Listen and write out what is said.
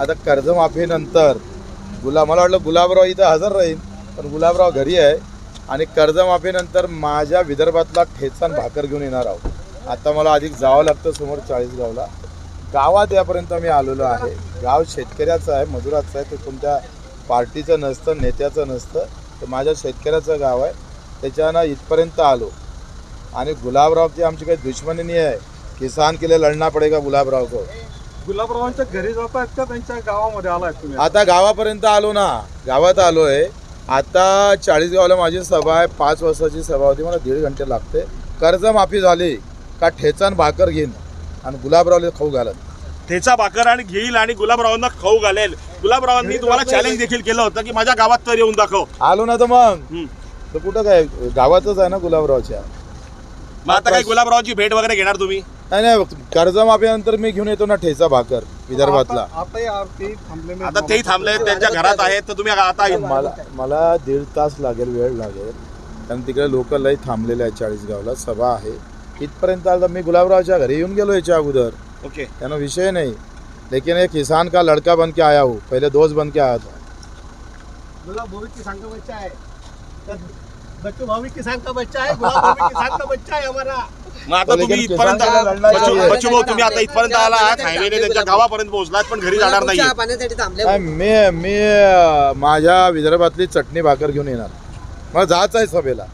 आता कर्जमाफीनंतर गुलाब मला वाटलं गुलाबराव इथं हजर राहील पण गुलाबराव घरी आहे आणि कर्जमाफीनंतर माझ्या विदर्भातला ठेचान भाकर घेऊन येणार आहोत. आता मला अधिक जावं लागतं समोर चाळीसगावला गावात यापर्यंत मी आलेलो आहे. गाव शेतकऱ्याचं आहे मजुराचं आहे ते कोणत्या पार्टीचं नसतं नेत्याचं नसतं ते माझ्या शेतकऱ्याचं गाव आहे. त्याच्यानं इथपर्यंत आलो. आणि गुलाबरावची आमची काही दुश्मनी नाही आहे किसान के लिए लढना पडेगा गुलाबराव को गुलाबरावांच्या घरी जात आहेत का त्यांच्या गावामध्ये आलाय तुम्ही? आता गावापर्यंत आलो ना गावात आलो आहे आता चाळीसगावला माझी सभा आहे पाच वाजताची सभा होती मला दीड घंटे लागते. कर्जमाफी झाली का ठेचान भाकर घेईन आणि गुलाबरावला खाऊ घालत. ठेचा भाकर आणि घेईल आणि गुलाबरावांना खाऊ घालेल. गुलाबरावांनी तुम्हाला चॅलेंज देखील केलं होतं की माझ्या गावात तर येऊन दाखव. आलो ना तर मग. तर कुठं काय? गावातच आहे ना गुलाबरावच्या. मग आता काय गुलाबरावांची भेट वगैरे घेणार तुम्ही? नाही नाही कर्जमाफीनंतर मी घेऊन येतो ना ठेचा भाकर विदर्भातला. आता- आता या आरती थांबले आता तेही थांबले त्यांच्या घरात आहेत तर तुम्ही आता मला मला दीड तास लागेल वेळ लागेल. कारण तिकडे लोक लई थांबलेले आहेत चाळीसगावला सभा आहे. इथपर्यंत आलं तर मी गुलाबरावच्या घरी येऊन गेलो याच्या अगोदर. ओके. त्यानं विषय नहीं. लेकिन एक किसान का लड़का बन के आया हूँ पहले दोस्त बन के आया था. गुलाब भावी किसान का बच्चा है बच्चू भावी किसान का बच्चा है गुलाब किसान का बच्चा है हमारा. मग आता तुम्ही इथपर्यंत बच्चू- भाऊ तुम्ही आता इथपर्यंत आला आहात हायवेने त्यांच्या गावापर्यंत पोहोचलात पण घरी जाणार नाही चहा पाण्यासाठी थांबले नाही, मी मी अं, माझ्या विदर्भातली चटणी भाकर घेऊन येणार. मला जायचं आहे सभेला.